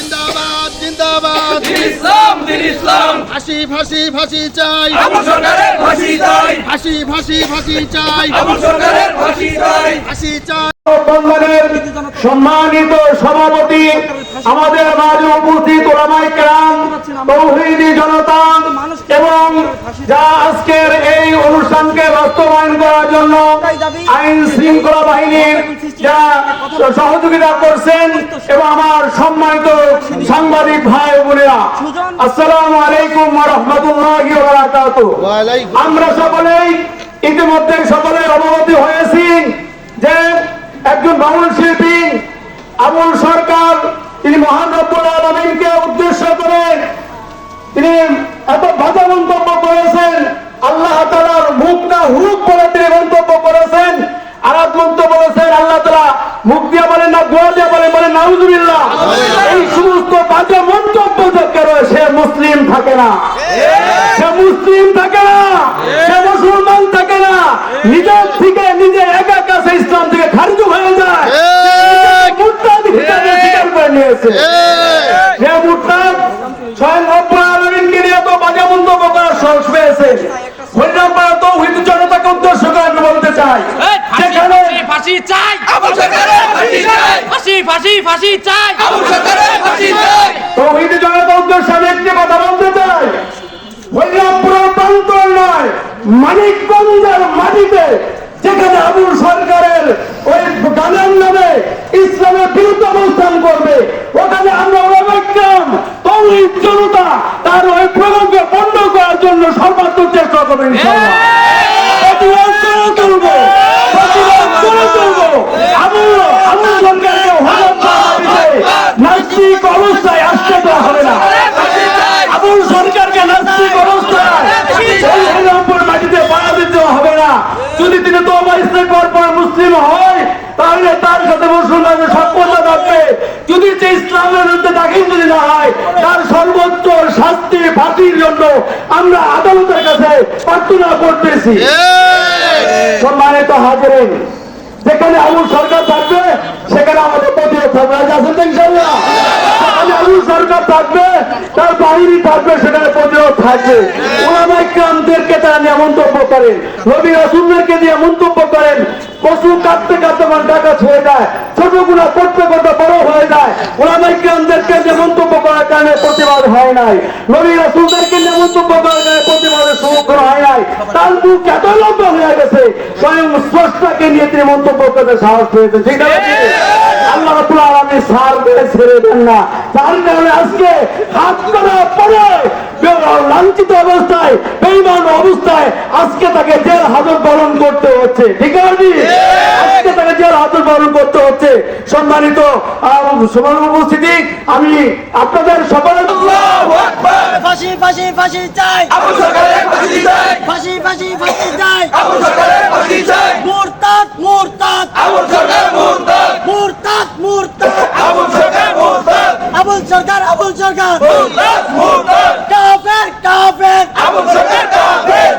জিন্দাবাদ জিন্দাবাদ। ইসলাম দিন ইসলাম। ফাঁসি ফাঁসি ফাঁসি চাই। আবু সরকারের ফাঁসি চাই। ফাঁসি ফাঁসি ফাঁসি চাই। আবু সরকারের ফাঁসি চাই। ফাঁসি চাই। বন্ধনের সম্মানিত সভাপতি আমাদের মাঝে উপস্থিত ওলামাই কেরাম তৌহিদি জনতা এবং যা আজকের এই অনুষ্ঠানকে বাস্তবায়ন করার জন্য আইন শৃঙ্খলা বাহিনীর যা সহযোগিতা করছেন এবং আমার সম্মানিত সাংবাদিক ভাই বোনেরা আসসালামু আলাইকুম রহমতুল্লাহ আমরা সকলেই ইতিমধ্যে সকলে অবগতি হয়েছি যে একজন বাউল শিল্পী আবুল সরকার তিনি মহান রব্বুল আলমিনকে উদ্দেশ্য করে তিনি এত বাজে মন্তব্য করেছেন আল্লাহ তালার মুখ না হুক বলে তিনি মন্তব্য করেছেন। আর এক মন্তব্য বলেছেন আল্লাহ তালা মুখ দিয়ে বলেন না গোয়া দিয়ে বলেন বলেন নাউজুবিল্লাহ। এই সমস্ত বাজে মন্তব্য যে করে সে মুসলিম থাকে না। সে মুসলিম থাকে না। সে মুসলমান থাকে না। নিজের থেকে নিজে একা কাছে ইসলাম থেকে খারিজ হয়ে যায় মুরতাদ হিসাবে স্বীকার করে নিয়েছে সে মুরতাদ স্বয়ং রব্বুল আলামিনকে নিয়ে তো বাজে মন্তব্য করার সাহস পেয়েছে হরিনামপাড়া তো হিন্দু জনতাকে উদ্দেশ্য করে আমি বলতে চাই। যেখানে ফাঁসি চাই। আবু সরকারের ফাঁসি চাই। ফাঁসি ফাঁসি ফাঁসি চাই। আবু সরকারের ফাঁসি চাই। তৌহিদ জনতা উদ্দেশ্যে আমি একটি কথা বলতে চাই। হরিরামপুরের প্রান্তর নয় মানিকগঞ্জের মাটিতে যেখানে আবুল সরকারের ওই গানের নামে ইসলামের বিরুদ্ধে অবস্থান করবে ওখানে আমরা ওলামাইকাম তৌহিদ জনতা তার ওই প্রকল্পকে বন্ধ করার জন্য সর্বাত্মক চেষ্টা করবে ইনশাআল্লাহ প্রতিবাদ করে তুলবো প্রতিবাদ করে তুলবো আবুল আবুল সরকারকে হঠাৎ নাস্তিক অবস্থায় আসতে দেওয়া হবে না। আবুল সরকারকে নাস্তিক অবস্থায় এই মাটিতে বাড়া দিতে হবে না। যদি তিনি তোমার ইসলাম পর মুসলিম হয় তাহলে তার সাথে মুসলমানের সক্ষমতা থাকবে। যদি সে ইসলামের বিরুদ্ধে দাখিল যদি না হয় তার সর্বোচ্চ শাস্তি ফাঁসির জন্য আমরা আদালতের কাছে প্রার্থনা করতেছি। সম্মানিত হাজিরেন যেখানে আবুল সরকার থাকবে, সেখানে আমাদের প্রতিরোধ থাকবে রাজি আছেন তো ইনশাল্লাহ যেখানে আবুল সরকার থাকবে, তার বাহিনী থাকবে, সেখানে প্রতিরোধ থাকবে। ওলামাই কামদেরকে তারা নিয়ে মন্তব্য করেন। নবী রাসুলদেরকে দিয়ে মন্তব্য করেন পশু কাটতে কাটতে আমার টাকা ছুঁয়ে যায়, ছোট গুণা করতে করতে বড় হয়ে যায়। ওলামাই কামদেরকে যে মন্তব্য করার কারণে প্রতিবাদ হয় নাই। নবী রাসুলদেরকে নিয়ে মন্তব্য করার কারণে প্রতিবাদের সমগ্র হয় নাই তার মুখ এত লম্বা হয়ে গেছে। স্বয়ং স্রষ্টাকে নিয়ে তিনি মন্তব্য করতে সাহস পেয়েছে ঠিক আছে? আল্লাহ রাব্বুল আলামিন সার ছেড়ে দেন না। তার কারণে আজকে হাত করা পরে লাঞ্ছিত অবস্থায় বেইমান অবস্থায় আজকে তাকে জেল হাজর পালন করতে হচ্ছে। ঠিক আছে? আজকে তাকে জেল হাজর পালন করতে হচ্ছে। সম্মানিত সবার উপস্থিতি আমি আপনাদের সকলের ফাঁসি ফাঁসি ফাঁসি চাই। আবু সরকারের ফাঁসি চাই। ফাঁসি ফাঁসি ফাঁসি চাই। আবু সরকারের ফাঁসি চাই। মুরতাদ মুরতাদ। আবু সরকার মুরতাদ। মুরতাদ মুরতাদ। আবু সরকার মুরতাদ। আবুল সরকার আবুল সরকার। মুরতাদ মুরতাদ। কাফের কাফের। আবু সরকার কাফের।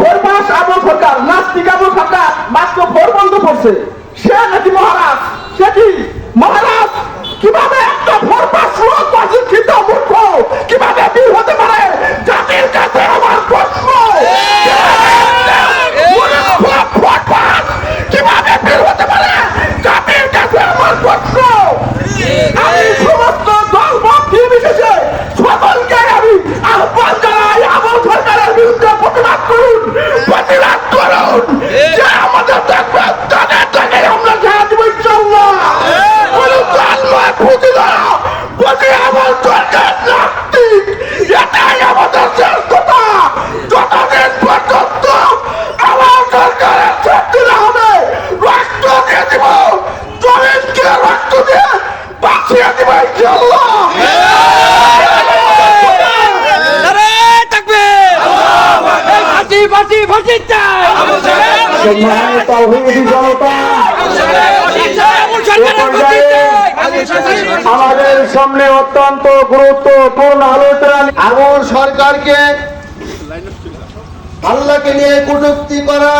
ভোর মাস আবু সরকার নাস্তিক আবু সরকার মাত্র ভোর বন্ধ করছে। সে নাকি মহারাজ সে কি মহারাজ কীভাবে একটা ভোর মাস লোক অশিক্ষিত মূর্খ কীভাবে বীর হতে পারে জাতির কাছে আমার প্রশ্ন কীভাবে বীর হতে পারে জাতির কাছে আমার প্রশ্ন আমি সমস্ত দল মত নির্বিশেষে সকলকে আমি আহ্বান জানাই আবু সরকারের বিরুদ্ধে প্রতিবাদ করুন প্রতিবাদ করুন যে আমাদের দেখবে তাদের থেকে আমরা ছেড়ে দিব ইনশাল্লাহ কোনো দল নয় খুঁজি না প্রতি আমার সরকার নাস্তিক এটাই আমাদের শ্রেষ্ঠতা যতদিন পর্যন্ত আমার সরকারের শক্তি না হবে রক্ত দিয়ে দিব জমিনকে রক্ত দিয়ে বাঁচিয়ে দিব ইনশাল্লাহ ফাঁসি ফাঁসি ফাঁসি চাই আবু সরকারের ফাঁসি চাই তৌহিদি জনতা আবু সরকারের ফাঁসি চাই আবুল সরকারের ফাঁসি চাই আবু সরকারের ফাঁসি আমাদের সামনে অত্যন্ত গুরুত্বপূর্ণ আলোচনা আবুল সরকারকে আল্লাহকে নিয়ে কটূক্তি করা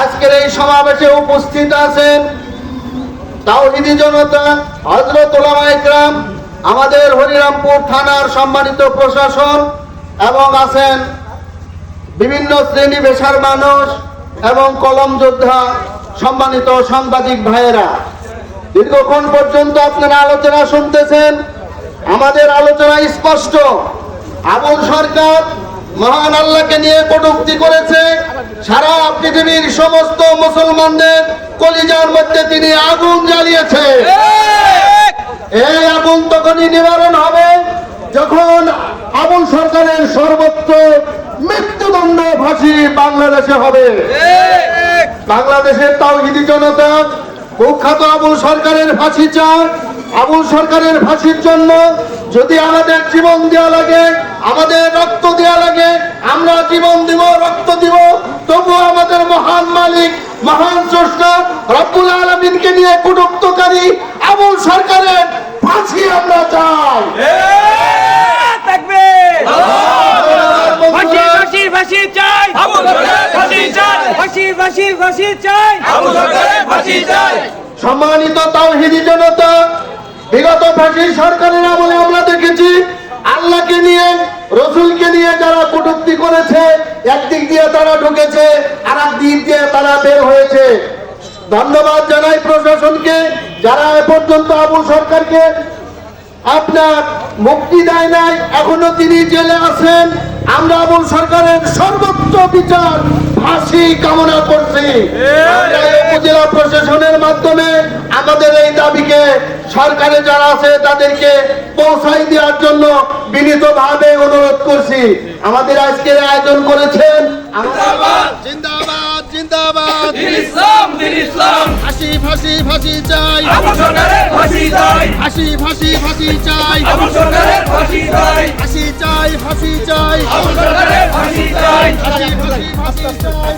আজকের এই সমাবেশে উপস্থিত আছেন তাওহিদি জনতা। হজরত ওলামা ইকরাম আমাদের হরিরামপুর থানার সম্মানিত প্রশাসন এবং আছেন বিভিন্ন শ্রেণি পেশার মানুষ এবং কলম যোদ্ধা সম্মানিত সাংবাদিক ভাইয়েরা, দীর্ঘক্ষণ পর্যন্ত আপনারা আলোচনা শুনতেছেন, আমাদের আলোচনা স্পষ্ট। আবুল সরকার মহান আল্লাহকে নিয়ে কটুক্তি করেছে। সারা পৃথিবীর সমস্ত মুসলমানদের কলিজার মধ্যে তিনি আগুন জ্বালিয়েছে এই আগুন তখনই নিবারণ হবে যখন আবুল সরকারের সর্বোচ্চ মৃত্যুদণ্ড ফাঁসি বাংলাদেশে হবে। বাংলাদেশের তাওহিদি জনতা কুখ্যাত আবুল সরকারের ফাঁসি চান আবুল সরকারের ফাঁসির জন্য যদি আমাদের জীবন দেওয়া লাগে, আমাদের রক্ত দেওয়া লাগে, আমরা জীবন দিব, রক্ত দিব তবু আমাদের মহান মালিক, মহান স্রষ্টা রব্বুল আলমিনকে নিয়ে কুটুক্তকারী আবুল সরকারের ফাঁসি আমরা চাই থাকবে ফাঁসি ফাঁসি ফাঁসি চাই আবুল সরকারের ফাঁসি চাই। ফাঁসি ফাঁসি ফাঁসি চাই। আবু সরকারের ফাঁসি চাই। সম্মানিত তাওহিদি জনতা বিগত ফাঁসির সরকারের আমলে আমরা দেখেছি আল্লাহকে নিয়ে রসুলকে নিয়ে যারা কটূক্তি করেছে একদিক দিয়ে তারা ঢুকেছে আর দিক দিয়ে তারা বের হয়েছে। ধন্যবাদ জানাই প্রশাসনকে যারা এ পর্যন্ত আবুল সরকারকে আপনার মুক্তি দেয় নাই এখনও তিনি জেলে আছেন। আমরা আবুল সরকারের সর্বোচ্চ বিচার ফাঁসি কামনা করছি। উপজেলা প্রশাসনের মাধ্যমে আমাদের এই দাবিকে সরকারে যারা আছে তাদেরকে পৌঁছাই দেওয়ার জন্য বিনীতভাবে অনুরোধ করছি। আমাদের আজকের আয়োজন করেছেন জিন্দাবাদ। জিন্দাবাদ। ইসলাম ইসলাম। হাসি ফাঁসি ফাঁসি চাই। সরকারের ফাঁসি চাই। হাসি ফাঁসি ফাঁসি চাই। সরকারের ফাঁসি চাই। হাসি চাই ফাঁসি চাই। সরকারের ফাঁসি চাই। হাসি ফাঁসি ফাঁসি চাই।